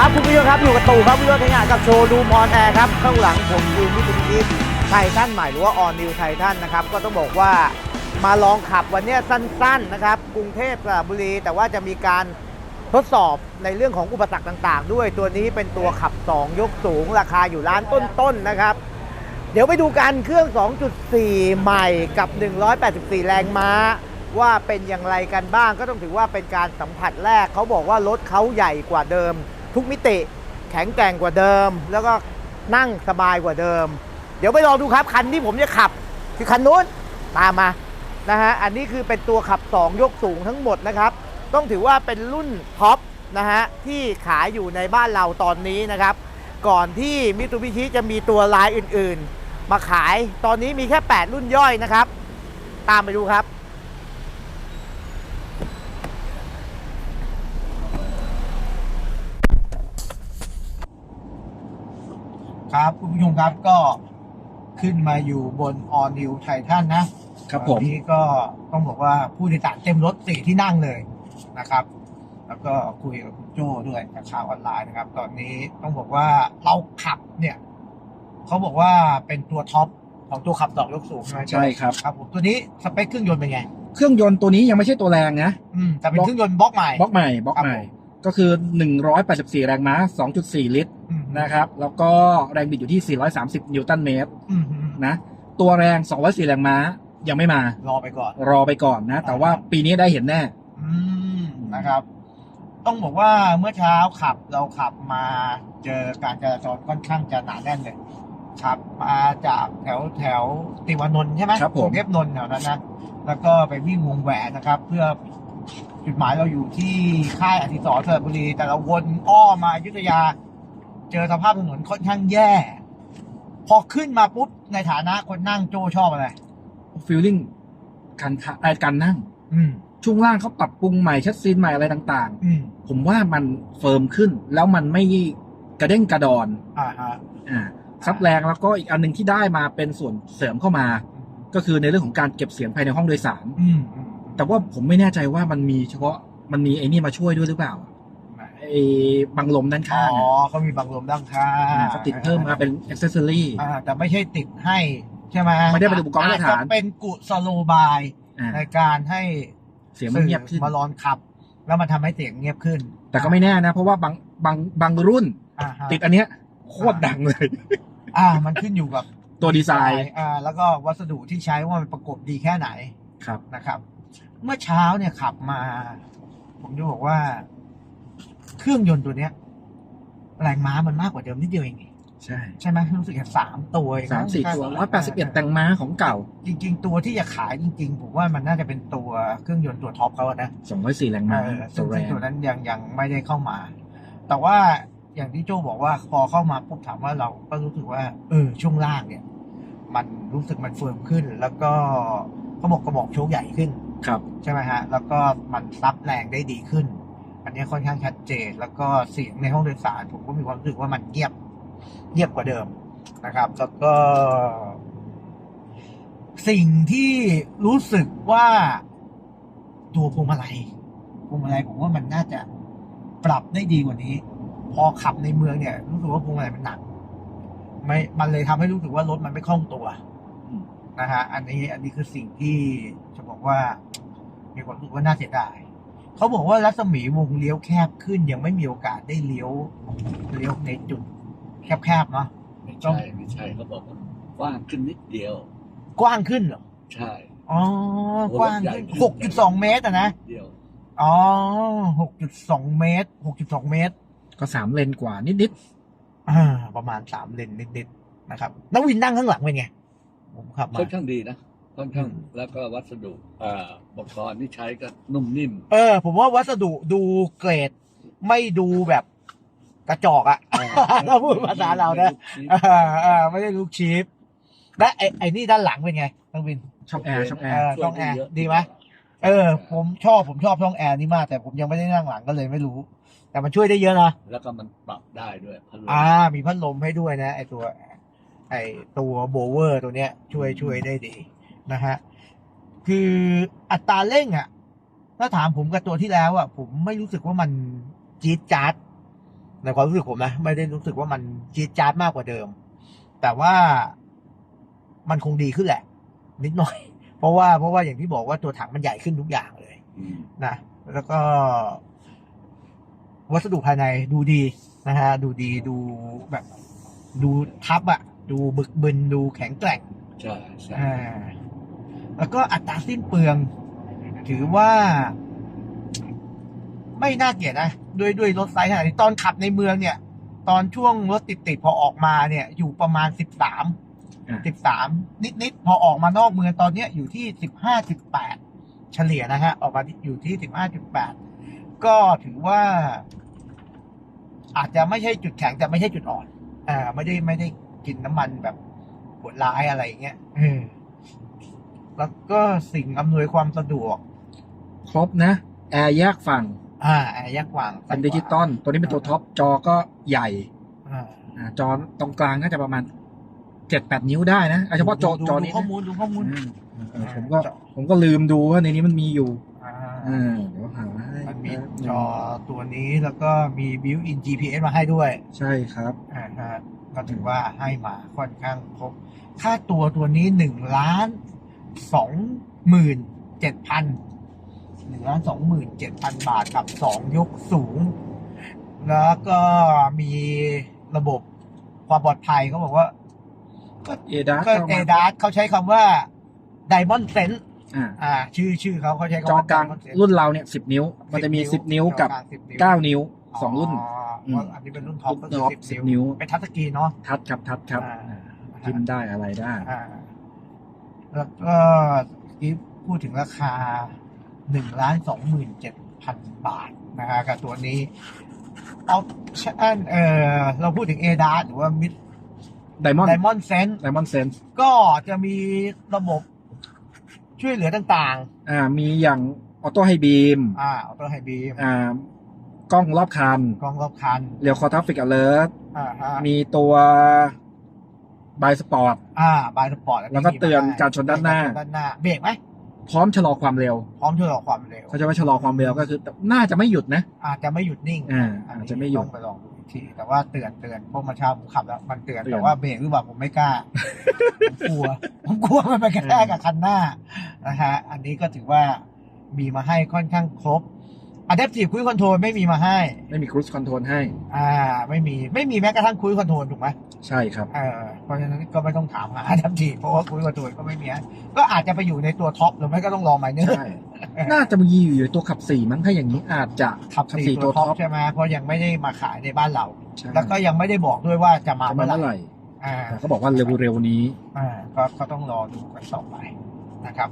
ครับคุณผู้ชมครับอยู่กับตู่ครับวิโรจน์งานกับโชว์ดูมอนแอร์ครับข้างหลังผมคือมิตซูบิชิไททันใหม่หรือว่าออนิวไททันนะครับก็ต้องบอกว่ามาลองขับวันนี้สั้นๆนะครับกรุงเทพสระบุรี แต่ว่าจะมีการทดสอบในเรื่องของอุปสรรคต่าง ๆ ด้วยตัวนี้เป็นตัวขับ 2 ยกสูงราคาอยู่ล้านต้นๆนะครับ เดี๋ยวไปดูกันเครื่อง 2.4 ใหม่กับ 184 แรงม้า ว่าเป็นอย่างไรกันบ้างก็ต้องถือว่าเป็นการสัมผัสแรกเขาบอกว่ารถเขาใหญ่กว่าเดิม ทุกมิติแข็งแกร่งกว่าเดิม แล้วก็นั่งสบายกว่าเดิม เดี๋ยวไปลองดูครับคันที่ผมจะขับ คือคันนู้นตามมานะฮะอันนี้คือเป็นตัวขับ 2 ยกสูงทั้งหมดนะครับ ต้องถือว่าเป็นรุ่นท็อปนะฮะที่ขายอยู่ในบ้านเราตอนนี้นะครับ ก่อนที่มิต u บิชิจะมีตัวลายอื่นๆ มาขายตอนนี้มีแค่ 8 รุ่นย่อยนะครับ ตามไปดูครับ ครับคุณผู้ชมครับก็ขึ้นมาอยู่บน All New Titan นะครับผมตอนนี้ก็ต้องบอกว่าผู้โดยสารเต็มรถสี่ที่นั่งเลยนะครับ แล้วก็คุยกับคุณโจ้ด้วยจากข่าวออนไลน์นะครับ ตอนนี้ต้องบอกว่าเราขับเนี่ยเขาบอกว่าเป็นตัวท็อปของตัวขับสองยกสูงใช่ไหมใช่ครับ ครับผมตัวนี้สเปคเครื่องยนต์เป็นไง เครื่องยนต์ตัวนี้ยังไม่ใช่ตัวแรงนะ อืมแต่เป็นเครื่องยนต์บล็อกใหม่ บล็อกใหม่บล็อกครับใหม่ผม ก็คือ 184 แรงม้า 2.4 ลิตรอืมนะครับ แล้วก็แรงบิดอยู่ที่ 430 นิวตันเมตรอืมอืมนะ ตัวแรง 204 แรงม้า ยังไม่มา รอไปก่อน รอไปก่อนนะ แต่ว่าปีนี้ได้เห็นแน่อืมนะครับ ต้องบอกว่าเมื่อเช้าขับเราขับมาเจอการจราจรค่อนข้างจะหนาแน่นเลยขับมาจากแถวแถวติวานนท์ใช่ไหมครับผมกงเทพนนท์แถวนั้นนะ แล้วก็ไปวิ่งวงแหวนนะครับ เพื่อ จุดหมายเราอยู่ที่ค่ายอธิสรณ์สระบุรี แต่เราวนอ้อมมาอยุธยา เจอสภาพถนนค่อนข้างแย่ พอขึ้นมาปุ๊บ ในฐานะคนนั่งโจชอบอะไรฟีลลิ่งการขะเอ่อการนั่ง อืม ช่วงล่างเขาปรับปรุงใหม่ชัดซีนใหม่อะไรต่างอืม ๆ ผมว่ามันเฟิร์มขึ้น แล้วมันไม่กระเด้งกระดอนอ่าฮะ อ่าซับแรงแล้วก็อีกอันหนึงที่ได้มาเป็นส่วนเสริมเข้ามา ก็คือในเรื่องของการเก็บเสียงภายในห้องโดยสาร อืมอืม แต่ว่าผมไม่แน่ใจว่ามันมีเฉพาะมันมีไอ้นี่มาช่วยด้วยหรือเปล่าไอ้บังลมด้านอ๋ข้างออะเขามีบังลมด้านข้างอ่าเขาติดเพิ่มมาเป็นอ็อกเซสซอรี่อ่าแต่ไม่ใช่ติดให้ใช่ไหมไม่ได้เป็นอุปกรณ์มาตรฐานอจจะเป็นกุศโลบายอ่าในการให้เสียงมันเงียบขึ้นสื่อมาลอนขับ แล้วมันทำให้เสียงเงียบขึ้น แต่ก็ไม่แน่นะ เพราะว่าบางบางบางรุ่นอ่าฮะติดอันเนี้ยโคตรดังเลย อ่า มันขึ้นอยู่กับตัวดีไซน์อ่าแล้วก็วัสดุที่ใช้ว่ามันประกบดีแค่ไหนครับนะครับ เมื่อเช้าเนี่ยขับมา ผมจะบอกว่า เครื่องยนต์ตัวเนี้ยแรงม้ามันมากกว่าเดิมนิดเดียวเองนี่ใช่ ใช่ไหมรู้สึกแค่สามตัวเองสามสี่ตัวร้อยแปดสิบเอ็ดแต่งม้าของเก่า จริง ๆ ตัวที่จะขายจริง ๆ ผมว่ามันน่าจะเป็นตัวเครื่องยนต์ตัวท็อปเขาอะนะสองร้อยสี่แรงม้าเออตัซึ่งวแรซึ่งงตัวนั้นยังยังไม่ได้เข้ามา แต่ว่าอย่างที่โจบอกว่าพอเข้ามาปุ๊บถามว่าเราก็รู้สึกว่า เออช่วงล่างเนี่ย มันรู้สึกมันเฟิร์มขึ้น แล้วก็เขาบอกกระบอกโชคใหญ่ขึ้น ครับ ใช่ไหมฮะ แล้วก็มันซับแรงได้ดีขึ้น อันนี้ค่อนข้างชัดเจน แล้วก็เสียงในห้องโดยสาร ผมก็มีความรู้สึกว่ามันเงียบเงียบกว่าเดิมนะครับ แล้วก็ สิ่งที่รู้สึกว่าตัวพวงมาลัยพวงมาลัยผมว่ามันน่าจะปรับได้ดีกว่านี้ พอขับในเมืองเนี่ย รู้สึกว่าพวงมาลัยมันหนักไม่มันเลยทำให้รู้สึกว่ารถมันไม่คล่องตัวอืมนะฮะ อันนี้ อันนี้คือสิ่งที่จะ บอกว่า มีความรู้สึกว่าน่าเสียดายเขาบอกว่ารัศมีวงเลี้ยวแคบขึ้น ยังไม่มีโอกาสได้เลี้ยวเลี้ยวในจุดแคบๆเนาะไม่ใช่ไม่ใช่เขาบอกว่ากว้างขึ้นนิดเดียว กว้างขึ้นเหรอใช่อ๋อกว้างขึ้นหกจุดสองเมตรอะนะเดียวอ๋อหกจุดสองเมตรหกจุดสองเมตร ก็สามเลนกว่านิดอ่า ประมาณสามเลนนิดๆนะครับนักวินนั่งข้างหลังเป็นไงผมขับมาค่อนข้างดีนะ ค่อนข้างอืมแล้วก็วัสดุอ่าอุปกรณ์ที่ใช้ก็นุ่มนิ่ม เออ ผมว่าวัสดุดูเกรด ไม่ดูแบบกระจอกอะถ้าพูดภาษาเรานะอ่าอ่าไม่ได้ลูกชีพและไอ้ไอ้นี่ด้านหลังเป็นไงนักวินๆช่องแอร์ช่องแอเอร์อช่องแอร์ดีไหม เออ ผมชอบผมชอบช่องแอร์นี่มาก แต่ผมยังไม่ได้นั่งหลังก็เลยไม่รู้ แต่มันช่วยได้เยอะนะ แล้วก็มันปรับได้ด้วยพัดลมอ่า มีพัดลมให้ด้วยนะ ไอตัว ไอตัวโบเวอร์ตัวเนี้ย ช่วยช่วยได้ดี นะฮะคืออัตราเร่งอะถ้าถามผมกับตัวที่แล้วอะ ผมไม่รู้สึกว่ามันจี๊ดจ๊าดในความรู้สึกผมนะไม่ได้รู้สึกว่ามันจี๊ดจ๊าดมากกว่าเดิม แต่ว่ามันคงดีขึ้นแหละ นิดหน่อย เพราะว่าเพราะว่าอย่างที่บอกว่าตัวถังมันใหญ่ขึ้นทุกอย่างเลยอืมนะแล้วก็ วัสดุภายในดูดีนะฮะดูดีดูแบบ ดูทับอะดูบึกบึนดูแข็งแกร่งใช่ใช่อ่า แล้วก็อัตราสิ้นเปลือง ถือว่า ไม่น่าเกลียดนะด้วยด้วยรถไซส์ขนาดนี้ตอนขับในเมืองเนี่ย ตอนช่วงรถติดติดๆพอออกมาเนี่ย อยู่ประมาณสิบสามอ่าสิบสามนิดนิดๆพอออกมานอกเมืองตอนเนี้ยอยู่ที่สิบห้าสิบแปดเฉลี่ยนะฮะ ออกมาอยู่ที่สิบห้าจุดแปดก็ถือว่า อาจจะไม่ใช่จุดแข็งแต่ไม่ใช่จุดอ่อน อ่า ไม่ได้ไม่ได้กินน้ำมันแบบปวดร้ายอะไรอย่างเงี้ยเออ แล้วก็สิ่งอำนวยความสะดวก ครบนะ แอร์แยกฝั่ง อ่าแอร์ยักษ์วางเป็นดิจิตอลตัวนี้เป็นตัวท็อป จอก็ใหญ่อ่าอ่าจอตรงกลางน่าจะประมาณเจ็ดแปดนิ้วได้นะเอาเฉพาะจอดูจอดูนี้ข้อนะมูลดูข้อมูลอืมเออผมก็ผมก็ลืมดูว่าในนี้มันมีอยู่อ่าอ่าเดี๋ยวหาให้มันมีจอตัวนี้แล้วก็มีบิวอิน GPS มาให้ด้วย ใช่ครับอ่าฮะก็ถือว่าให้มาค่อนข้างครบ ค่าตัวตัวนี้หนึ่งล้าน สองหมื่นเจ็ดพันหนึ่งล้านสองหมื่นเจ็ดพันบาทกับสองยกสูง แล้วก็มีระบบความปลอดภัยเขาบอกว่าก็เอดาก็เอดาเขาใช้คำว่า Diamond Sense อ่าอ่า ชื่อชื่อเขาเขาใช้คำจอว่ากลาง Diamond Sense รุ่นเราเนี่ยสิบนิ้ว มันจะมีสิบนิ้วกับจอกลาง10นิ้วเก้านิ้วสองรุ่นเพราะอันนี้เป็นรุ่นท็อปก็คือรุ่นท็อปสิบ10นิ้ว เป็นทัชสกรีนเนาะทัดครับทัดครับอ่าอ่าจิ้มได้อะไรได้อ่า แล้วก็ที่พูดถึงราคาหนึ่งล้านสองหมื่นเจ็ดพันบาทนะฮะกับตัวนี้ออปชั่นเออเราพูดถึงเอดาหรือว่ามิดไดมอนไดด์มอนเซนไดมอนด์เซนส์ก็จะมีระบบช่วยเหลือต่างอ่า มีอย่างออโต้ไฮบีมๆอ่า ออโต้ไฮบีม อ่า กล้องรอบคัน กล้องรอบคัน เรียวคอทัฟฟิกอเลอร์อ่าฮะมีตัว บายสปอร์ต อ่าบายสปอร์ตแล้วก็เตือนการชนด้านหน้า ด้านหน้าเบรกไหมพร้อมชะลอความเร็ว พร้อมช่วยต่อความเร็วเขาจะว่าชะลอความเร็วก็คือน่าจะไม่หยุดนะ อาจจะไม่หยุดนิ่งอ่าอันนี้อาจจะไม่หยุดต้องไปลองดูอีกทีแต่ว่าเตือนเตือนเพราะเมาเช้าผมขับแล้วมันเตือนเตือนแต่ว่าเบรกหรือเปล่าผมไม่กล้าผมกลัวผมกลัวมันไปกระแทกกับคันหน้านะฮะอันนี้ก็ถือว่ามีมาให้ค่อนข้างครบ Adaptive Cruise Control ไม่มีมาให้ ไม่มีครู i คอนโทรลให้ อ่า ไม่มีไม่มีแม้กระทั่ง Cruise Control ถูกไหมใช่ครับเออเพราะฉะนั้นก็ไม่ต้องถามหา Adaptive เพราะว่า Cruise Control ก็ไม่มีให้ก็อาจจะไปอยู่ในตัวท็อปหรือไม่ก็ต้องรอไมเนอร์ใช่น่าจะมีอยู่ตัวขับสี่มั้งถ้าอย่างนี้อาจจะขับสี่ตัวท็อปใช่ไหมเพราะยังไม่ได้มาขายในบ้านเราใช่แล้วก็ยังไม่ได้บอกด้วยว่าจะมาจะเมื่มาอไหเมื่อไหร่ร่อ่าแต่เขาบอกว่าเร็วๆนี้ อ่า ก็ก็ต้องรอดูกันต่อไปนะครับ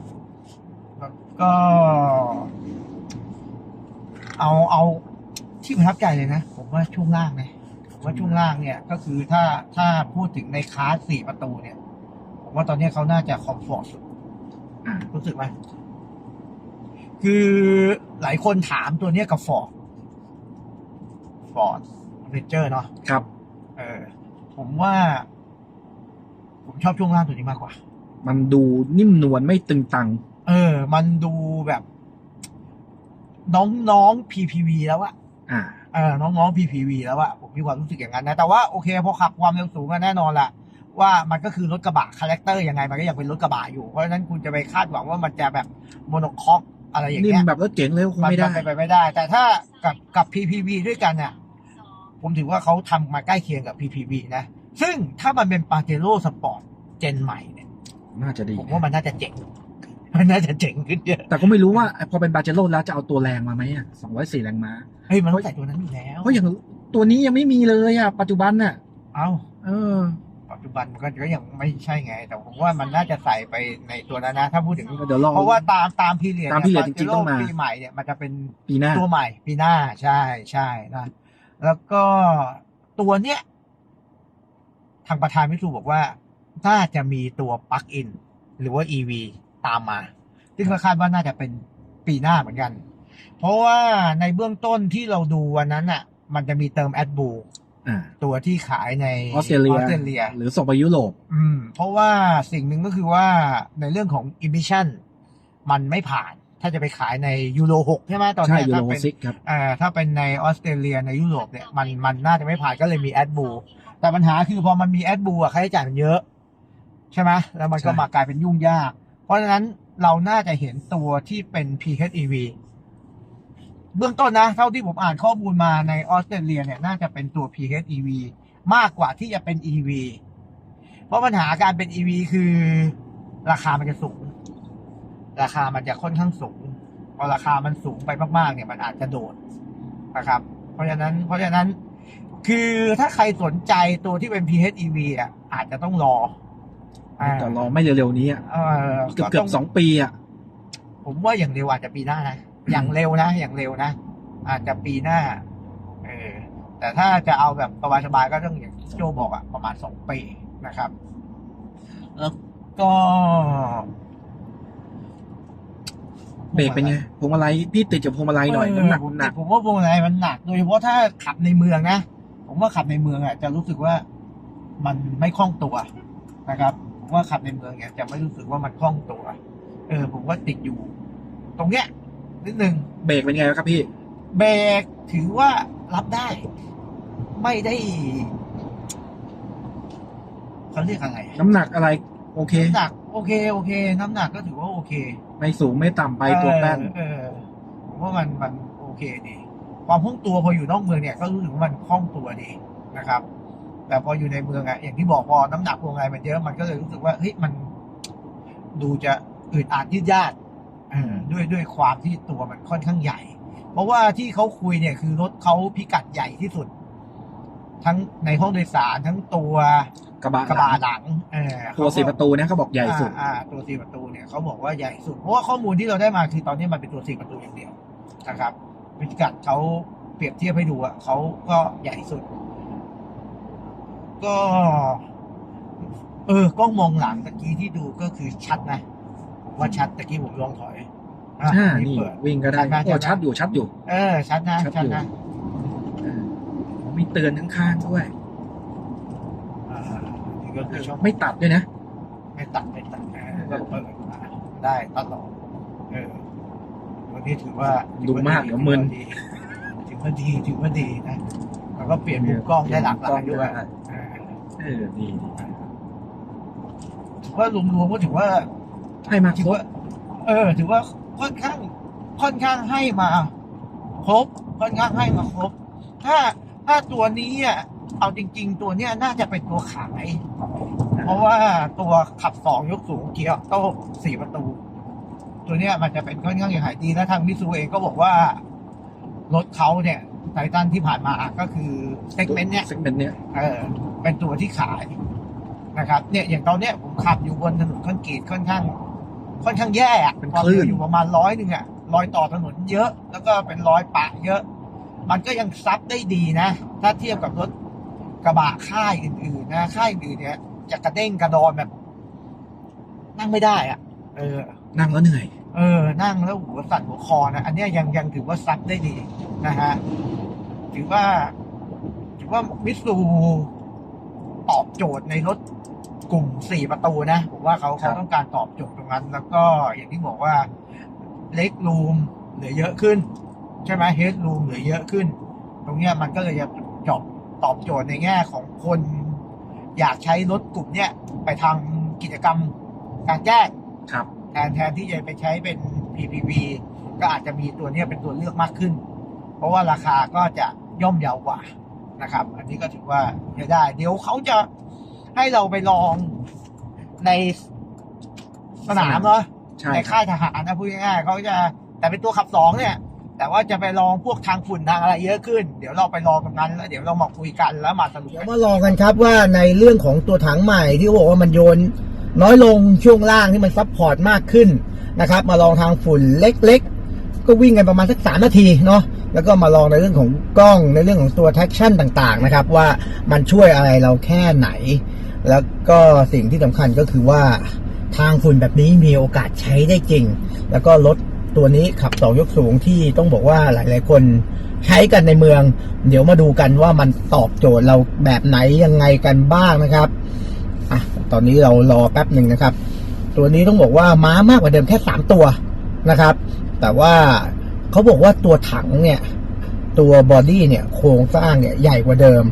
แล้วก็ เอาเอาที่ประทับใจเลยนะ ผมว่าช่วงล่างนะผมว่าช่วงล่างเนี่ย ก็คือถ้าถ้าพูดถึงในคลาสสี่ประตูเนี่ย ผมว่าตอนนี้เขาน่าจะคอมฟอร์ตสุดอ่ารู้สึกไหมคือหลายคนถามตัวเนี้ยกับฟอร์ดฟอร์ดเรนเจอร์เนาะครับ เออ ผมว่า ผมชอบช่วงล่างตัวนี้มากกว่า มันดูนิ่มนวลไม่ตึงตัง เออ มันดูแบบ น้องๆ PPV แล้วอะอ่า เออน้องๆ PPV แล้วอะผมมีความรู้สึกอย่างนั้นนะ แต่ว่าโอเคพอขับความเร็วสูงก็แน่นอนละว่ามันก็คือรถกระบะคาแรคเตอร์ยังไงมันก็ยังเป็นรถกระบะอยู่เพราะฉะนั้นคุณจะไปคาดหวังว่ามันจะแบบโมโนคอกอะไรอย่างนิ่เงี้มยแบบรถเก๋งเลยคงมันไม่ได้ เป็นไปไม่ได้ แต่ถ้ากับกับ PPV ด้วยกันเนี่ยผมถือว่าเขาทำมาใกล้เคียงกับ PPV นะ ซึ่งถ้ามันเป็นปาเจโร่สปอร์ตเจนใหม่เนี่ยน่าจะดีผมว่ามันน่าจะเจ๋ง มันน่าจะเจ๋งขึ้นเยอะแต่ก็ไม่รู้ว่าพอเป็นบาเจโร่แล้วจะเอาตัวแรงมาไหมอะสองร้อยสี่แรงม้าเฮ้ยมันต้องใส่ตัวนั้นอยู่แล้วเพราะอย่างตัวนี้ยังไม่มีเลยอะปัจจุบันน่ะ เอ้าเออ ปัจจุบันมันก็ก็ยังไม่ใช่ไง แต่ผมว่ามันน่าจะใส่ไปในตัวนั้นนะถ้าพูดถึงเดี๋ยวรอเพราะว่าตามตามพีเรียดตาม period จริงๆต้องมาปีใหม่เนี่ยมันจะเป็นปีหน้าตัวใหม่ปีหน้าใช่ใช่นะแล้วก็ตัวเนี้ยทางประธานวิสูบอกว่าน่าจะมีตัวปลั๊กอิน หรือว่า EV ตามมา ซึ่งก็คาดว่าน่าจะเป็นปีหน้าเหมือนกัน เพราะว่าในเบื้องต้นที่เราดูวันนั้นอะ มันจะมีเติมแอดบูอ่าตัวที่ขายในออสเตรเลียออสเตรเลีย หรือส่งไปยุโรปอืม เพราะว่าสิ่งหนึ่งก็คือว่าในเรื่องของ emission มันไม่ผ่าน ถ้าจะไปขายในยูโร6ใช่ไหมตอนใช่เนี้ยยูโรถ้าเป็นซิกครับอ่าถ้าเป็นในออสเตรเลียในยุโรปเนี่ยมันมันน่าจะไม่ผ่านก็เลยมีแอดบูแต่ปัญหาคือพอมันมีแอดบูอะค่าใช้จ่ายมันเยอะ ใช่ไหมแล้วมันก็ใช่มากลายเป็นยุ่งยาก เพราะฉะนั้นเราน่าจะเห็นตัวที่เป็น PHEV เบื้องต้นนะ เท่าที่ผมอ่านข้อมูลมาในออสเตรเลียเนี่ยน่าจะเป็นตัว PHEV มากกว่าที่จะเป็น EV เพราะปัญหาการเป็น EV คือราคามันจะสูง ราคามันจะค่อนข้างสูง พอราคามันสูงไปมากๆ เนี่ยมันอาจจะโดดนะครับ เพราะฉะนั้น เพราะฉะนั้น คือถ้าใครสนใจตัวที่เป็น PHEV อะอาจจะต้องรอ อ่าแต่รอไม่เร็วๆนี้อะเออเกือบก็เกือต้บสองปีอะผมว่าอย่างเร็วอาจจะปีหน้านะอย่างเร็วนะ อย่างเร็วนะ อาจจะปีหน้า เออ แต่ถ้าจะเอาแบบสบายๆก็ต้องอย่างที่โจบอกอะประมาณสองปีนะครับ แล้วก็เบรกเป็นไงพวงมาลัยพี่ติดกับพวงมาลัยหน่อยน้ำหนักผมหนักผมว่าพวงมาลัยมันหนักโดยเฉพาะถ้าขับในเมืองนะผมว่าขับในเมืองอะจะรู้สึกว่ามันไม่คล่องตัวนะครับ ผมว่าขับในเมืองเนี่ยจะไม่รู้สึกว่ามันคล่องตัว เออ ผมว่าติดอยู่ ตรงเนี้ยนิดนึงเบรกเป็นไงครับพี่ เบรกถือว่ารับได้ ไม่ได้เขาเรียกอะไรน้ำหนักอะไร โอเค น้ำหนักโอเคโอเค น้ำหนักก็ถือว่าโอเคไม่สูงไม่ต่ำไปตัวแป้นเออเออผมว่ามันมันโอเคดี ความคล่องตัวพออยู่นอกเมืองเนี่ย ก็รู้สึกว่ามันคล่องตัวดีนะครับ แต่พออยู่ในเมืองอะอย่างที่บอกพอน้ำหนักพวงอะไรมันเยอะมันก็เลยรู้สึกว่าเฮ้ยมันดูจะอึดอัดยืดยาดเออด้วยด้วยความที่ตัวมันค่อนข้างใหญ่ เพราะว่าที่เขาคุยเนี่ยคือรถเขาพิกัดใหญ่ที่สุด ทั้งในห้องโดยสารทั้งตัวกระบะกระบะหลังเออตัวสี่ประตูนะเขาบอกใหญ่สุดอ่าอ่าตัวสี่ประตูเนี่ยเขาบอกว่าใหญ่สุดเพราะว่าข้อมูลที่เราได้มาคือตอนนี้มันเป็นตัวสี่ประตูอย่างเดียวนะครับพิกัดเขาเปรียบเทียบให้ดูอะเขาก็ใหญ่สุด ก็ เออกล้องมองหลังตะกี้ที่ดูก็คือชัดนะผมว่าชัดตะกี้ผมลองถอยอะอ่านี่นี่เปิด วิ่งก็ได้ชัดไหม โอ้ชัชัดดไหมอยู่ชัดอยู่ เออ ชัดนะชัดชัดอยู่ นะอ่ามีเตือนข้างๆด้วย อ่านี่ก็คือช่องไม่ตัดด้วยนะ ไม่ตัดไม่ตัดนะก็เปิดมาได้ตลอดเออวันนี้ถือว่าดูมากเดี๋ยวมึน ถือว่าดีถือว่าดีนะแล้วก็เปลี่ยนมุมกล้องได้หลากหลายด้วยกล้องอ่า เออดีดีถือว่ารวมๆก็ถือว่าให้มาถือว่า เออ ถือว่าค่อนข้าง ค่อนข้างให้มา ครบ ค่อนข้างให้มาครบ ถ้าถ้าตัวนี้อะเอาจริง ๆ ตัวเนี้ยน่าจะเป็นตัวขาย เพราะว่าตัวขับสองยกสูงเกียร์โต้สี่ประตู ตัวเนี้ยมันจะเป็นค่อนข้างจะขายดีและทางมิซูเองก็บอกว่ารถเขาเนี่ย ไททันที่ผ่านมาก็คือเซกเมนต์เนี้ยเซกเมนต์เนี้ยเออเป็นตัวที่ขายนะครับ เนี่ยอย่างตอนเนี้ยผมขับอยู่บนถนนคอนกรีตค่อนข้าง ค่อนข้างแย่อะความเร็วอยู่ประมาณร้อยหนึ่งอะรอยต่อถนนเยอะ แล้วก็เป็นรอยปะเยอะ มันก็ยังซับได้ดีนะ ถ้าเทียบกับรถกระบะค่ายอื่นๆนะค่ายอื่นเนี่ยจะกระเด้งกระดอนแบบ นั่งไม่ได้อะเออ นั่งแล้วเหนื่อย เออ นั่งแล้วหัวสั่นหัวคอนะ อันเนี้ยยังยังถือว่าซับได้ดี นะฮะถือว่าถือว่ามิตซูตอบโจทย์ในรถกลุ่มสี่ประตูนะ ผมว่าเขาครัเขาบต้องการตอบโจทย์ตรงนั้น แล้วก็อย่างที่บอกว่าเล็กรูมเหลือเยอะขึ้น ใช่ไหมเฮดรูมเหลือเยอะขึ้น ตรงเนี้ยมันก็เลยจะจอบตอบโจทย์ในแง่ของคน อยากใช้รถกลุ่มเนี้ยไปทำกิจกรรมกลารแจ้งครับแทนแทนที่จะไปใช้เป็น PPV ก็อาจจะมีตัวเนี้ยเป็นตัวเลือกมากขึ้นเพ ราะว่าราคาก็จะย่อมเยาวกว่านะครับ อันนี้ก็ถือว่าใช้ได้ เดี๋ยวเขาจะให้เราไปลองในสนามเนาะใช่ในครัค่าบยทหารนะพูดง่ายๆเขาจะแต่เป็นตัวขับสองเนี่ย แต่ว่าจะไปลองพวกทางฝุ่นทางอะไรเยอะขึ้น เดี๋ยวเราไปลองตรงนั้นแล้วเดี๋ยวเรามาคุยกันแล้วมาสรุปเดี๋ยวมาลองกันครับว่าในเรื่องของตัวถังใหม่ที่บอกว่ามันโยน น้อยลงช่วงล่างที่มันซับพอร์ตมากขึ้นนะครับ มาลองทางฝุ่นเล็ก ๆ ก็วิ่งกันประมาณสักสามนาทีเนาะ แล้วก็มาลองในเรื่องของกล้องในเรื่องของตัว traction ต่างๆนะครับ ว่ามันช่วยอะไรเราแค่ไหน แล้วก็สิ่งที่สำคัญก็คือว่าทางฝุ่นแบบนี้มีโอกาสใช้ได้จริง แล้วก็รถตัวนี้ขับสองยกสูงที่ต้องบอกว่าหลาย ๆ คนใช้กันในเมือง เดี๋ยวมาดูกันว่ามันตอบโจทย์เราแบบไหนยังไงกันบ้างนะครับอะตอนนี้เรารอแป๊บหนึ่งนะครับ ตัวนี้ต้องบอกว่าม้ามากกว่าเดิมแค่ 3 ตัวนะครับ แต่ว่า เขาบอกว่าตัวถังเนี่ย ตัวบอดี้เนี่ย โครงสร้างเนี่ยใหญ่กว่าเดิม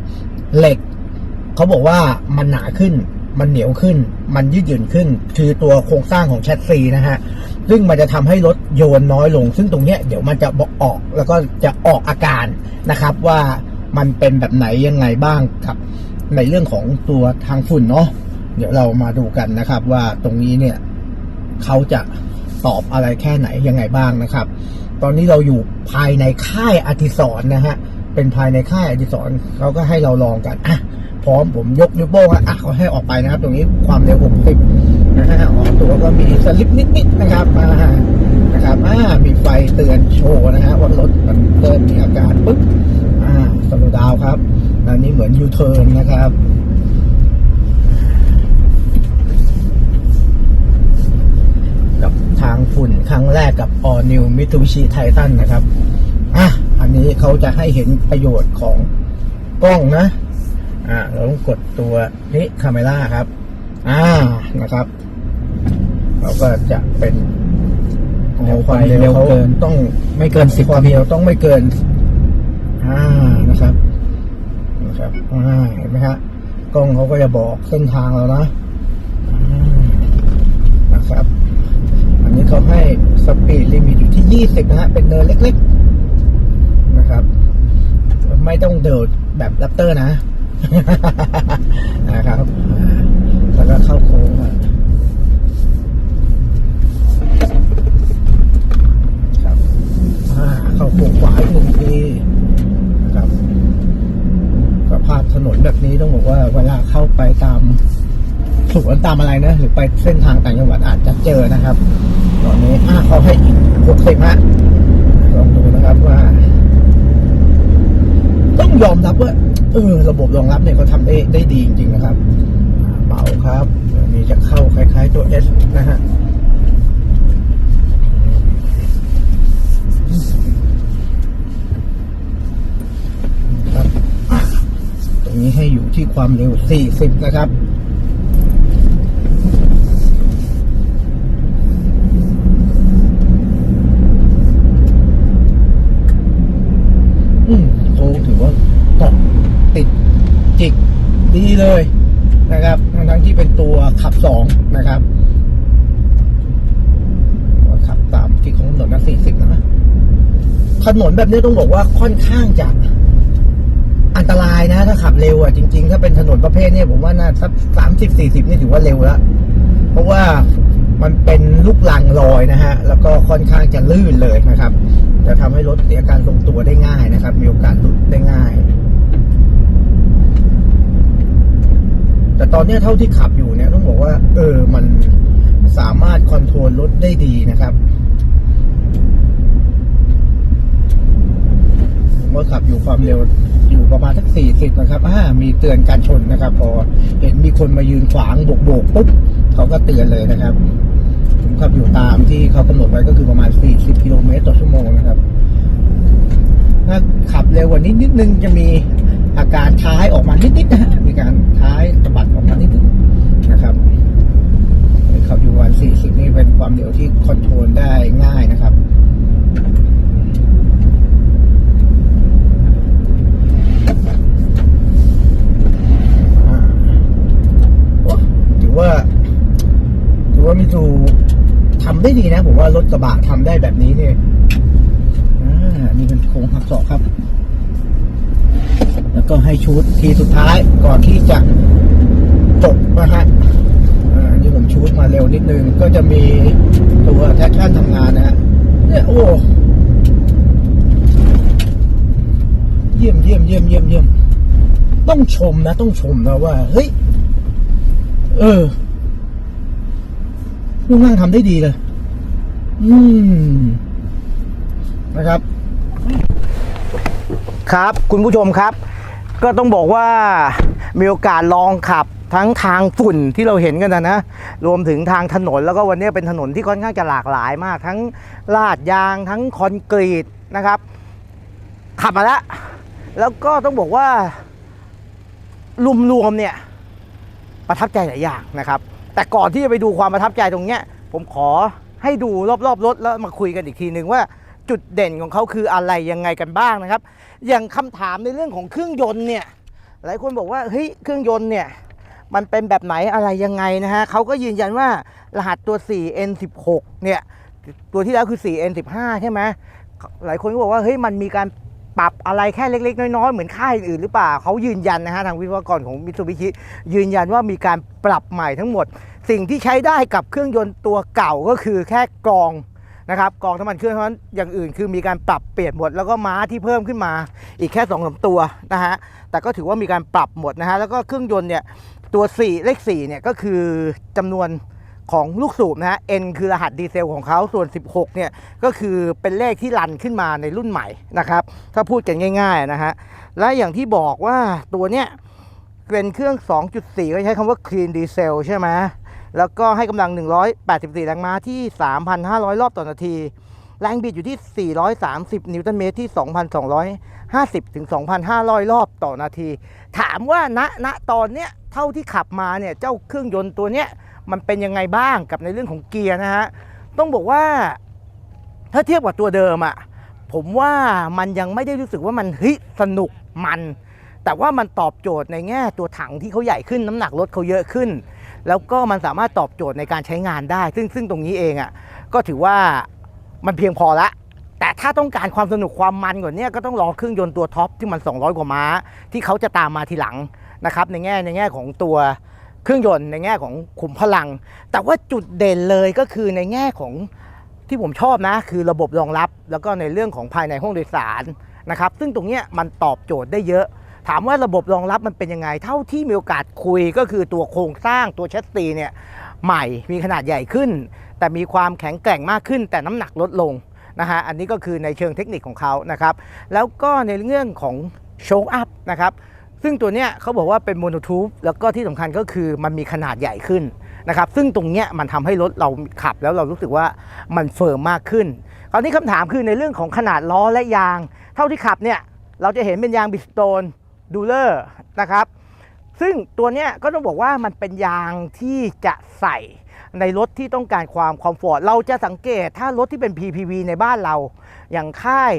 เหล็กเขาบอกว่ามันหนาขึ้น มันเหนียวขึ้น มันยืดหยุ่นขึ้น คือตัวโครงสร้างของแชสซีนะฮะ ซึ่งมันจะทำให้รถโยนน้อยลง ซึ่งตรงเนี้ยเดี๋ยวมันจะบอกออก แล้วก็จะออกอาการนะครับว่ามันเป็นแบบไหนยังไงบ้างกับ ในเรื่องของตัวทางฝุ่นเนาะ เดี๋ยวเรามาดูกันนะครับ ว่าตรงนี้เนี่ยเขาจะตอบอะไรแค่ไหนยังไงบ้างนะครับ ตอนนี้เราอยู่ภายในค่ายอธิสรนะฮะ เป็นภายในค่ายอธิสรเขาก็ให้เราลองกันอะพร้อมผมยกนิ้วโป้งแล้วอะเขาให้ออกไปนะครับ ตรงนี้ความเร็ว60นะฮะออกตัวก็มีสลิปนิดๆนะครับอ่านะครับอ่ามีไฟเตือนโชว์นะฮะว่ารถมันเริ่มมีอาการปึ๊บอ่าสโลดาวครับอันนี้เหมือนยูเทิร์นนะครับทางฝุ่น ครั้งแรกกับ All New Mitsubishi Titan นะครับ อะ อันนี้เขาจะให้เห็นประโยชน์ของกล้องนะ อ่าเราต้องกดตัวนี้คาเมล่าครับ อ่า นะครับ เราก็จะเป็นแนวความเร็วเขาต้องไม่เกินสิบความเร็วต้องไม่เกิน อ่า นะครับ นะครับ อ่า เห็นไหมฮะกล้องเขาก็จะบอกเส้นทางเรานะอ่านะครับอันนี้ เขาให้สปีดลิมิตอยู่ที่ 20 นะฮะ เป็นเนินเล็กๆ นะครับ ไม่ต้องเดิดแบบแรปเตอร์นะ นะครับ แล้วก็เข้าโค้งครับเข้าโค้งขวาอีกหนึ่งทีนะครับสภาพถนนแบบนี้ต้องบอกว่าเวลาเข้าไปตาม สวนตามอะไรนะหรือไปเส้นทางต่างจังหวัดอาจจะเจอนะครับตอนนี้อ่าเขาให้อีกหกสิบฮะลองดูนะครับว่า ต้องยอมรับว่าเออระบบรองรับเนี่ยเขาทำได้ได้ดีจริงๆนะครับอ่าเบาครับอันนี้จะเข้าคล้าย ๆ ตัว S นะฮะครับอะตรงนี้ให้อยู่ที่ความเร็ว 40 นะครับ อืมโคถือว่าเกาะติดจิกดีเลยนะครับ ทั้งทั้งที่เป็นตัวขับสองนะครับขับตามที่ของถนนนะสี่สิบนะถนนแบบนี้ต้องบอกว่าค่อนข้างจะอันตรายนะ ถ้าขับเร็วอะจริง ๆ ถ้าเป็นถนนประเภทเนี้ยผมว่าน่าสักสามสิบสี่สิบนี่ถือว่าเร็วแล้วเพราะว่ามันเป็นลูกลังลอยนะฮะ แล้วก็ค่อนข้างจะลื่นเลยนะครับ จะทำให้รถเสียการทรงตัวได้ง่ายนะครับ มีโอกาสหลุดได้ง่าย แต่ตอนนี้เท่าที่ขับอยู่เนี่ยต้องบอกว่า เออมันสามารถคอนโทรลรถได้ดีนะครับผมว่าขับอยู่ความเร็วอยู่ประมาณสักสี่สิบนะครับอ่ามีเตือนการชนนะครับ พอเห็นมีคนมายืนขวางโบกโบกๆปุ๊บเขาก็เตือนเลยนะครับ ผมขับอยู่ตาม ที่เขากำหนดไว้ก็คือประมาณ 40 กิโลเมตรต่อชั่วโมงนะครับ ถ้าขับเร็วกว่านี้นิดนึงจะมีอาการท้ายออกมานิดๆนะฮะมีการท้ายสะบัดออกมานิดนึงนะครับขับอยู่ประมาณ40 นี่เป็นความเร็วที่คอนโทรลได้ง่ายนะครับถือว่าถือว่ามิซู ทำได้ดีนะ ผมว่ารถกระบะทำได้แบบนี้เนี่ยอ่านี่เป็นโค้งหักศอกครับ แล้วก็ให้ชูดทีสุดท้ายก่อนที่จะจบนะฮะอ่านี่ผมชูดมาเร็วนิดนึง ก็จะมีตัวแท็กชั่นทำงานนะฮะเนี่ยโอ้เยี่ยมเยี่ยมเยี่ยมเยี่ยมเยี่ยมต้องชมนะ ต้องชมนะว่า เฮ้ย เออ ลูกนั่งทำได้ดีเลย อืม นะครับ ครับคุณผู้ชมครับ ก็ต้องบอกว่ามีโอกาสลองขับทั้งทางฝุ่นที่เราเห็นกันนะนะ รวมถึงทางถนนแล้วก็วันนี้เป็นถนนที่ค่อนข้างจะหลากหลายมาก ทั้งลาดยางทั้งคอนกรีตนะครับ ขับมาแล้ว แล้วก็ต้องบอกว่ารวมๆเนี่ย ประทับใจหลายอย่างนะครับ แต่ก่อนที่จะไปดูความประทับใจตรงเนี้ย ผมขอให้ดูรอบๆรถแล้วมาคุยกันอีกทีหนึ่งว่าจุดเด่นของเขาคืออะไรยังไงกันบ้างนะครับ อย่างคำถามในเรื่องของเครื่องยนต์เนี่ย หลายคนบอกว่าเฮ้ยเครื่องยนต์เนี่ยมันเป็นแบบไหนอะไรยังไงนะฮะเขาก็ยืนยันว่ารหัสตัว 4N16 เนี่ยตัวที่แล้วคือ 4N15 ใช่ไหมหลายคนก็บอกว่าเฮ้ยมันมีการ ปรับอะไรแค่เล็ก ๆ น้อย ๆ เหมือนค่ายอื่นหรือเปล่าเขายืนยันนะฮะทางวิศวกรของมิตซูบิชิยืนยันว่ามีการปรับใหม่ทั้งหมด สิ่งที่ใช้ได้กับเครื่องยนต์ตัวเก่าก็คือแค่กรองนะครับกองน้ำมันเครื่องเท่านั้นอย่างอื่นคือมีการปรับเปลี่ยนหมด แล้วก็ม้าที่เพิ่มขึ้นมาอีกแค่2อสตัวนะฮะแต่ก็ถือว่ามีการปรับหมดนะฮะแล้วก็เครื่องยนต์เนี่ยตัว 4 เลข4เนี่ยก็คือจำนวน ของลูกสูบนะฮะ N คือรหัสดีเซลของเขาส่วน 16 เนี่ย ก็คือเป็นเลขที่รันขึ้นมาในรุ่นใหม่นะครับ ถ้าพูดกันง่าย ๆ นะฮะ และอย่างที่บอกว่าตัวเนี้ยเป็นเครื่อง 2.4 ก็ใช้คำว่า clean diesel ใช่ไหมแล้วก็ให้กำลัง 184 แรงม้าที่ 3,500 รอบต่อนาที แรงบิดอยู่ที่ 430 นิวตันเมตรที่ 2,250 ถึง 2,500 รอบต่อนาที ถามว่าณณตอนเนี้ยเท่าที่ขับมาเนี่ยเจ้าเครื่องยนต์ตัวเนี้ยมันเป็นยังไงบ้างกับในเรื่องของเกียร์นะฮะต้องบอกว่าถ้าเทียบกับตัวเดิมอะผมว่ามันยังไม่ได้รู้สึกว่ามันเฮ้ยสนุกมัน แต่ว่ามันตอบโจทย์ในแง่ตัวถังที่เขาใหญ่ขึ้นน้ำหนักรถเขาเยอะขึ้น แล้วก็มันสามารถตอบโจทย์ในการใช้งานได้ ซึ่งซึ่งตรงนี้เองอะ่ะก็ถือว่ามันเพียงพอละ แต่ถ้าต้องการความสนุกความมันกว่านี้ก็ต้องรอเครื่องยนต์ตัวท็อปที่มัน 200 กว่าม้า ที่เขาจะตามมาทีหลังนะครับในแง่ในแง่ของตัวเครื่องยนต์ในแง่ของขุมพลัง แต่ว่าจุดเด่นเลยก็คือในแง่ของที่ผมชอบนะ คือระบบรองรับ แล้วก็ในเรื่องของภายในห้องโดยสารนะครับ ซึ่งตรงนี้มันตอบโจทย์ได้เยอะ ถามว่าระบบรองรับมันเป็นยังไง เท่าที่มีโอกาสคุยก็คือตัวโครงสร้างตัวแชสซีเนี่ยใหม่มีขนาดใหญ่ขึ้น แต่มีความแข็งแกร่งมากขึ้น แต่น้ำหนักลดลง นะฮะอันนี้ก็คือในเชิงเทคนิคของเขานะครับแล้วก็ในเรื่องของโชคอัพนะครับซึ่งตัวเนี้ยเขาบอกว่าเป็นโมโนทูบแล้วก็ที่สำคัญก็คือมันมีขนาดใหญ่ขึ้นนะครับซึ่งตรงเนี้ยมันทำให้รถเราขับแล้วเรารู้สึกว่ามันเฟิร์มมากขึ้นคราวนี้คำถามคือในเรื่องของขนาดล้อและยาง เท่าที่ขับเนี่ยเราจะเห็นเป็นยางบิสโตนดูเลอร์นะครับซึ่งตัวเนี้ยก็ต้องบอกว่ามันเป็นยางที่จะใส่ ในรถที่ต้องการความคอมฟอร์ตเราจะสังเกตถ้ารถที่เป็น PPV ในบ้านเรา อย่างค่าย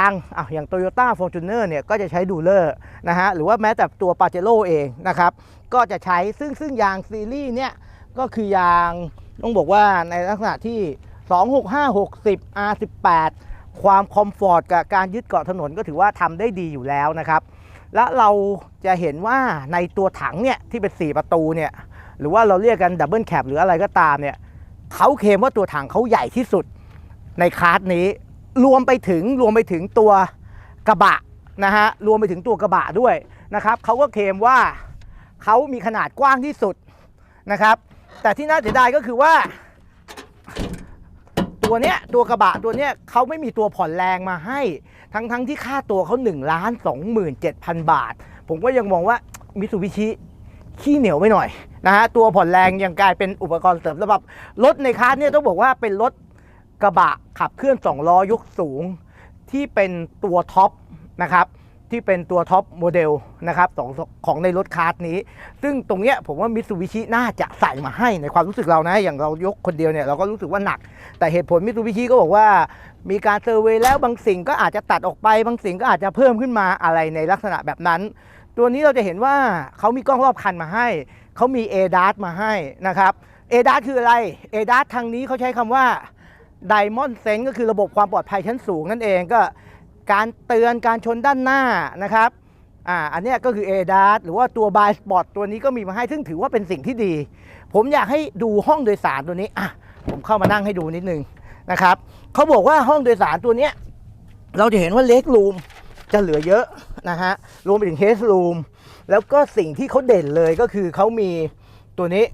ดังๆอะอย่าง Toyota Fortuner เนี่ยก็จะใช้ดูเลอร์นะฮะหรือว่าแม้แต่ตัว p a j e r o เองนะครับ ก็จะใช้ซึ่งซึ่งยางซีรีส์เนี่ยก็คือยางต้องบอกว่าในลักษณะที่ 26560 R18 ความคอมฟอร์ตกับการยึดเกาะถนนก็ถือว่าทำได้ดีอยู่แล้วนะครับ และเราจะเห็นว่าในตัวถังเนี่ยที่เป็น 4 ประตูเนี่ย หรือว่าเราเรียกกันดับเบิลแคปหรืออะไรก็ตามเนี่ยเขาเคลมว่าตัวถังเขาใหญ่ที่สุดในคลาสนี้ รวมไปถึงรวมไปถึงตัวกระบะนะฮะรวมไปถึงตัวกระบะด้วยนะครับเขาก็เคลมว่าเขามีขนาดกว้างที่สุดนะครับ แต่ที่น่าเสียดายก็คือว่า ตัวเนี้ยตัวกระบะตัวเนี้ยเขาไม่มีตัวผ่อนแรงมาให้ ทั้งทั้งที่ค่าตัวเขา1ล้าน27,000บาท ผมก็ยังมองว่ามิตซูบิชิ ขี้เหนียวไปหน่อยนะฮะตัวผ่อนแรงยังกลายเป็นอุปกรณ์เสริมสำหรับรถในคลาสเนี่ยต้องบอกว่าเป็นรถกระบะขับเคลื่อน2ล้อยกสูงที่เป็นตัวท็อปนะครับที่เป็นตัวท็อปโมเดลนะครับของของในรถคาร์นี้ ซึ่งตรงเนี้ยผมว่ามิตซูบิชิน่าจะใส่มาให้ในความรู้สึกเรานะ อย่างเรายกคนเดียวเนี่ยเราก็รู้สึกว่าหนัก แต่เหตุผลมิตซูบิชิก็บอกว่า มีการเซอร์เวยแล้วบางสิ่งก็อาจจะตัดออกไป บางสิ่งก็อาจจะเพิ่มขึ้นมาอะไรในลักษณะแบบนั้น ตัวนี้เราจะเห็นว่าเขามีกล้องรอบคันมาให้ เขามี a d a s มาให้นะครับ a d a s คืออะไร a d a s ทางนี้เขาใช้คำว่า Diamond Sense ก็คือระบบความปลอดภัยชั้นสูงนั่นเองก็การเตือนการชนด้านหน้านะครับอ่าอันนี้ก็คือ a d a s หรือว่าตัว b y Spot ตัวนี้ก็มีมาให้ซึ่งถือว่าเป็นสิ่งที่ดี ผมอยากให้ดูห้องโดยสารตัวนี้อะผมเข้ามานั่งให้ดูนิดนึงนะครับเขาบอกว่าห้องโดยสารตัวเนี้ยเราจะเห็นว่าเล็กรูม จะเหลือเยอะนะฮะรวมไปถึงเฮสรูมแล้วก็สิ่งที่เขาเด่นเลยก็คือเขามีตัวนี้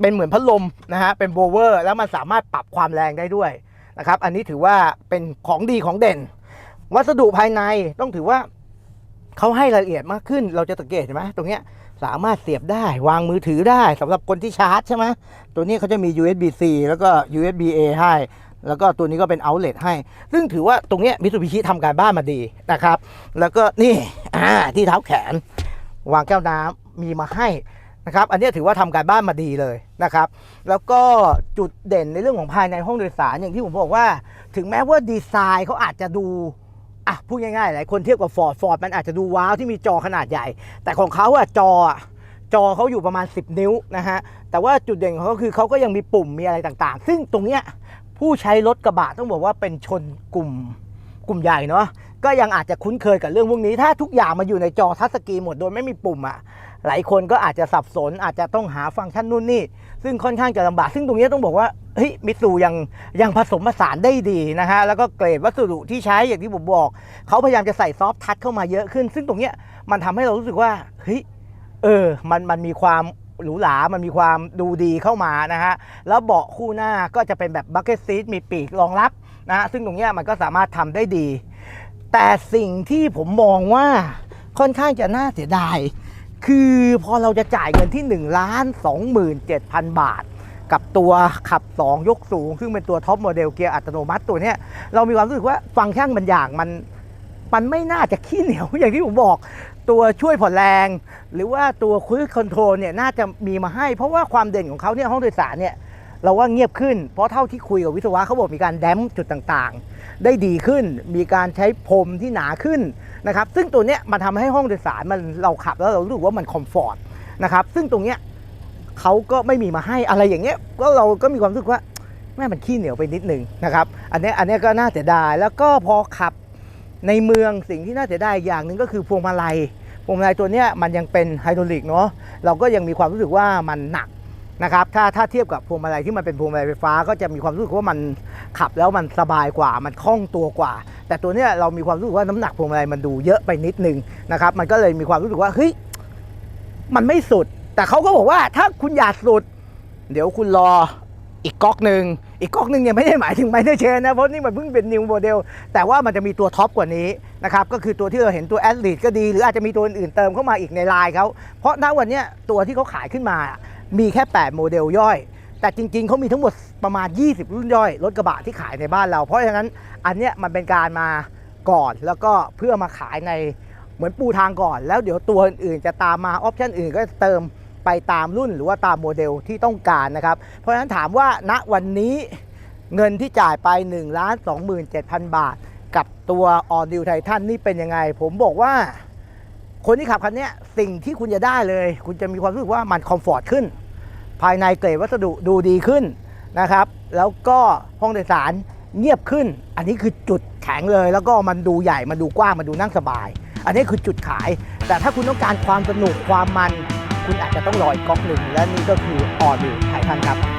เป็นเหมือนพัดลมนะฮะเป็นโบเวอร์แล้วมันสามารถปรับความแรงได้ด้วยนะครับอันนี้ถือว่าเป็นของดีของเด่น วัสดุภายในต้องถือว่าเขาให้รายละเอียดมากขึ้น เราจะสังเกตเห็นไหมตรงเนี้ยสามารถเสียบได้วางมือถือได้สำหรับคนที่ชาร์จใช่ไหมตัวนี้เขาจะมี USB-C แล้วก็ USB-A ให้ แล้วก็ตัวนี้ก็เป็น outlet ให้ ซึ่งถือว่าตรงเนี้ยมิตซูบิชิทำการบ้านมาดีนะครับ แล้วก็นี่อ่าที่เท้าแขน วางแก้วน้ำมีมาให้นะครับ อันนี้ถือว่าทำการบ้านมาดีเลยนะครับ แล้วก็จุดเด่นในเรื่องของภายในห้องโดยสารอย่างที่ผมบอกว่า ถึงแม้ว่าดีไซน์เขาอาจจะดูอะพูดง่ายๆหลายคนเทียบกับฟอร์ดฟอร์ดมันอาจจะดูว้าวที่มีจอขนาดใหญ่ แต่ของเขาอะจออะจอเขาอยู่ประมาณ 10 นิ้วนะฮะ แต่ว่าจุดเด่นของเขาคือเขาก็ยังมีปุ่มมีอะไรต่างๆ ซึ่งตรงเนี้ย ผู้ใช้รถกระบะต้องบอกว่าเป็นชนกลุ่มกลุ่มใหญ่เนาะก็ยังอาจจะคุ้นเคยกับเรื่องพวกนี้ ถ้าทุกอย่างมาอยู่ในจอทัชสกรีนหมดโดยไม่มีปุ่มอะหลายคนก็อาจจะสับสนอาจจะต้องหาฟังก์ชันนู่นนี่ ซึ่งค่อนข้างจะลำบาก ซึ่งตรงนี้ต้องบอกว่าเฮ้ยมิตซูยังยังผสมผสานได้ดีนะฮะแล้วก็เกรดวัสดุที่ใช้อย่างที่ผมบอก เขาพยายามจะใส่ซอฟต์ทัชเข้ามาเยอะขึ้น ซึ่งตรงเนี้ยมันทำให้เรารู้สึกว่าเฮ้ยเออมันมันมีความ หรูหรา มันมีความดูดีเข้ามานะฮะ แล้วเบาะคู่หน้าก็จะเป็นแบบบัคเก็ตซีทมีปีกรองรับนะะซึ่งตรงเนี้ยมันก็สามารถทำได้ดี แต่สิ่งที่ผมมองว่าค่อนข้างจะน่าเสียดาย คือพอเราจะจ่ายเงินที่1ล้าน27,000 บาท กับตัวขับ 2 ยกสูง ซึ่งเป็นตัวท็อปโมเดลเกียร์อัตโนมัติตัวนี้เรามีความรู้สึกว่าฟังก์ชันบางอย่างมันมันไม่น่าจะขี้เหนียวอย่างที่ผมบอก ตัวช่วยผ่อนแรง หรือว่าตัวคุยคอนโทรลเนี่ยน่าจะมีมาให้ เพราะว่าความเด่นของเขาเนี่ยห้องโดยสารเนี่ยเราว่าเงียบขึ้น เพราะเท่าที่คุยกับวิศวะเขาบอกมีการแดมป์จุดต่างๆ ได้ดีขึ้น มีการใช้พรมที่หนาขึ้นนะครับซึ่งตัวเนี้ยมันทำให้ห้องโดยสารมันเราขับแล้วเรารู้สึกว่ามันคอมฟอร์ตนะครับซึ่งตรงเนี้ยเขาก็ไม่มีมาให้อะไรอย่างเงี้ยก็เราก็มีความรู้สึกว่าแม่มันขี้เหนียวไปนิดหนึ่งนะครับอันเนี้ยอันเนี้ยก็น่าเสียดายแล้วก็พอขับ ในเมืองสิ่งที่น่าเสียดายอย่างหนึ่งก็คือพวงมาลัย พวงมาลัยตัวนี้มันยังเป็นไฮดรอลิกเนาะเราก็ยังมีความรู้สึกว่ามันหนักนะครับถ้าถ้าเทียบกับพวงมาลัยที่มันเป็นพวงมาลัยไฟฟ้า ก็จะมีความรู้สึกว่ามันขับแล้วมันสบายกว่า มันคล่องตัวกว่า แต่ตัวเนี้ยเรามีความรู้สึกว่าน้ำหนักพวงมาลัยมันดูเยอะไปนิดนึงนะครับมันก็เลยมีความรู้สึกว่าเฮ้ยมันไม่สุด แต่เขาก็บอกว่าถ้าคุณอยากสุด เดี๋ยวคุณรออีกก๊อกหนึ่ง อีกก๊อกหนึ่งเนี่ยไม่ได้หมายถึงไมเนอร์เชนนะเพราะนี่มันเพิ่งเป็นนิวโมเดลแต่ว่ามันจะมีตัวท็อปกว่านี้นะครับก็คือตัวที่เราเห็นตัวแอดลีดก็ดีหรืออาจจะมีตัวอื่นๆเติมเข้ามาอีกในไลน์เขาเพราะณวันนี้ตัวที่เขาขายขึ้นมา มีแค่ 8 โมเดลย่อย แต่จริงๆเขามีทั้งหมดประมาณ 20 รุ่นย่อยรถกระบะที่ขายในบ้านเรา เพราะฉะนั้นอันเนี้ยมันเป็นการมาก่อนแล้วก็เพื่อมาขายในเหมือนปูทางก่อน แล้วเดี๋ยวตัวอื่นๆจะตามมาออปชั่นอื่นก็จะเติม ไปตามรุ่นหรือว่าตามโมเดลที่ต้องการนะครับ เพราะฉะนั้นถามว่าณวันนี้เงินที่จ่ายไป1ล้าน27,000บาท กับตัว All New Titan นี่เป็นยังไง ผมบอกว่า คนที่ขับคันนี้สิ่งที่คุณจะได้เลย คุณจะมีความรู้สึกว่ามันคอมฟอร์ตขึ้น ภายในเกรดวัสดุดูดีขึ้นนะครับ แล้วก็ห้องโดยสารเงียบขึ้น อันนี้คือจุดแข็งเลย แล้วก็มันดูใหญ่ มันดูกว้าง มันดูนั่งสบาย อันนี้คือจุดขาย แต่ถ้าคุณต้องการความสนุกความมัน คุณอาจจะต้องรออีกก๊อกหนึ่งและนี่ก็คือออดูไททันครับ